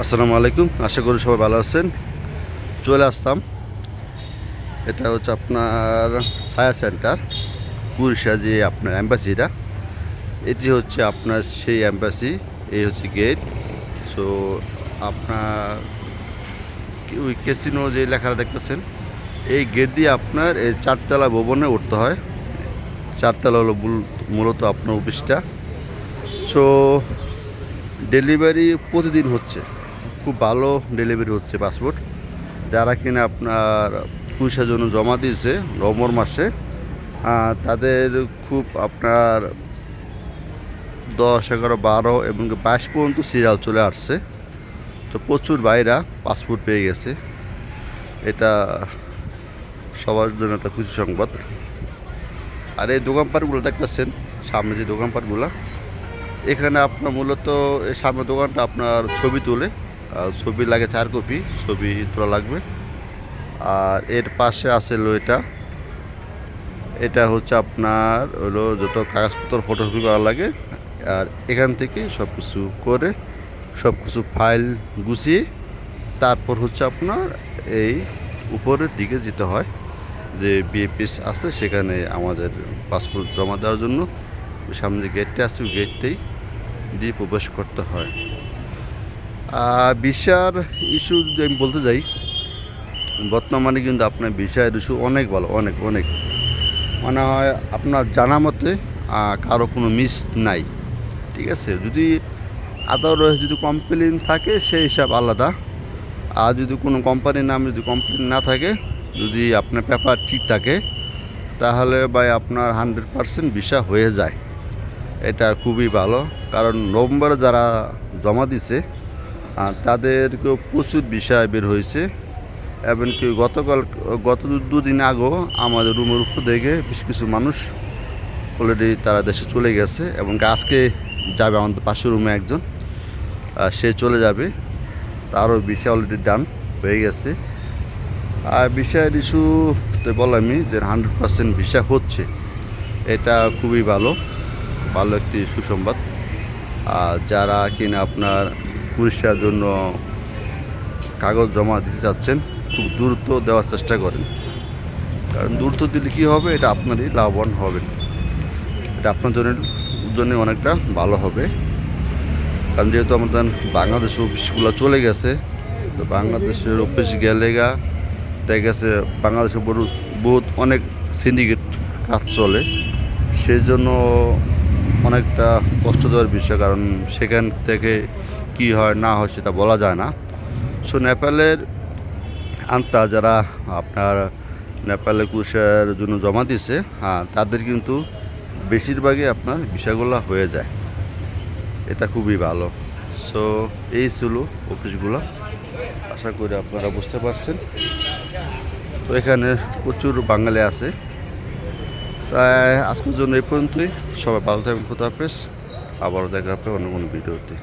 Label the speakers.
Speaker 1: আসসালামু আলাইকুম। আশা করি সবাই ভালো আছেন। চলে আসতাম। এটা হচ্ছে আপনার ছায়া সেন্টার কুরিশা যে আপনার অ্যাম্বাসিটা এটি হচ্ছে আপনার সেই অ্যাম্বাসি এই হচ্ছে গেট। সো আপনার ওই ক্যাসিনো যে লেখাটা দেখতেছেন, এই গেট দিয়ে আপনার এই চারতলা ভবনে উঠতে হয়। চারতলা হলো মূলত আপনার অফিসটা। সো ডেলিভারি প্রতিদিন হচ্ছে। খুব ভালো ডেলিভারি হচ্ছে পাসপোর্ট যারা কিনা আপনার পয়সার জন্য জমা দিয়েছে নভেম্বর মাসে তাদের খুব আপনার দশ, এগারো, বারো এবং বাইশ পর্যন্ত সিরিয়াল চলে আসছে। তো প্রচুর বাইরা পাসপোর্ট পেয়ে গেছে। এটা সবার জন্য একটা খুশি সংবাদ। আর এই দোকানপাটগুলো দেখতেছেন, সামনে যে দোকানপাটগুলো, এখানে আপনার মূলত, এই সামনের দোকানটা আপনার ছবি তোলে। ছবি লাগে চার কপি, ছবি তোলা লাগবে। আর এর পাশে আছে হলো এটা। হচ্ছে আপনার হলো যত কাগজপত্র ফটোকপি করা লাগে, আর এখান থেকে সব কিছু করে সব কিছু ফাইল গুছিয়ে তারপর হচ্ছে আপনার এই উপরের দিকে যেতে হয়, যে বিএপিএস আছে সেখানে আমাদের পাসপোর্ট জমা দেওয়ার জন্য। সামনে গেটটা আছে গেটটাই দিয়ে প্রবেশ করতে হয়। ভিসার ইস্যু যদি আমি বলতে যাই, বর্তমানে কিন্তু আপনার ভিসার ইস্যু অনেক ভালো, অনেক অনেক। মনে হয় আপনার জানা মতে কারও কোনো মিস নাই, ঠিক আছে? যদি আদারওয়াইজ যদি কমপ্লেন থাকে সেই হিসাব আলাদা। আর যদি কোনো কোম্পানির নাম যদি কমপ্লেন না থাকে, যদি আপনার পেপার ঠিক থাকে, তাহলে ভাই আপনার হান্ড্রেড পারসেন্ট ভিসা হয়ে যায়। এটা খুবই ভালো। কারণ নভেম্বরে যারা জমা দিছে তাদেরকেও প্রচুর বিষয় বের হয়েছে। এমনকি গতকাল, গত দুদিন আগেও আমাদের রুমের উপর দেখে বেশ কিছু মানুষ অলরেডি তারা দেশে চলে গেছে এবং আজকে যাবে আমাদের পাশের রুমে একজন সে চলে যাবে। তারও বিষয় অলরেডি ডান হয়ে গেছে। আর বিষয়ের ইস্যু তো বললামই যে হান্ড্রেড পার্সেন্ট ভিসা হচ্ছে। এটা খুবই ভালো ভালো একটি সুসংবাদ। আর যারা কিনা আপনার পুলিশের জন্য কাগজ জমা দিতে যাচ্ছেন, খুব দ্রুত দেওয়ার চেষ্টা করেন। কারণ দ্রুত দিলে কী হবে? এটা আপনারই লাভবান হবেন। এটা আপনার জন্য জন্য অনেকটা ভালো হবে। কারণ যেহেতু আমাদের বাংলাদেশ অফিসগুলো চলে গেছে, তো বাংলাদেশের অফিস গেলে গা, দেখা গেছে বাংলাদেশে বড় বহুত অনেক সিন্ডিকেট কাজ চলে। সেই জন্য অনেকটা কষ্ট দেওয়ার বিষয়, কারণ সেখান থেকে কি হয়, না হয় সেটা বলা যায় না। সো নেপালের আন্তা যারা আপনার নেপালে কুশের জন্য জমা দিয়েছে হ্যাঁ তাদের কিন্তু বেশিরভাগই আপনার বিষয়গুলো হয়ে যায়। এটা খুবই ভালো। সো এই ছিল অফিসগুলো। আশা করি আপনারা বুঝতে পারছেন। তো এখানে প্রচুর বাঙালি আছে। তাই আজকের জন্য এই পর্যন্তই। সবাই ভালো থাকবেন, খুদা হাফেজ। আবারও দেখা হবে অন্য কোনো ভিডিওতে।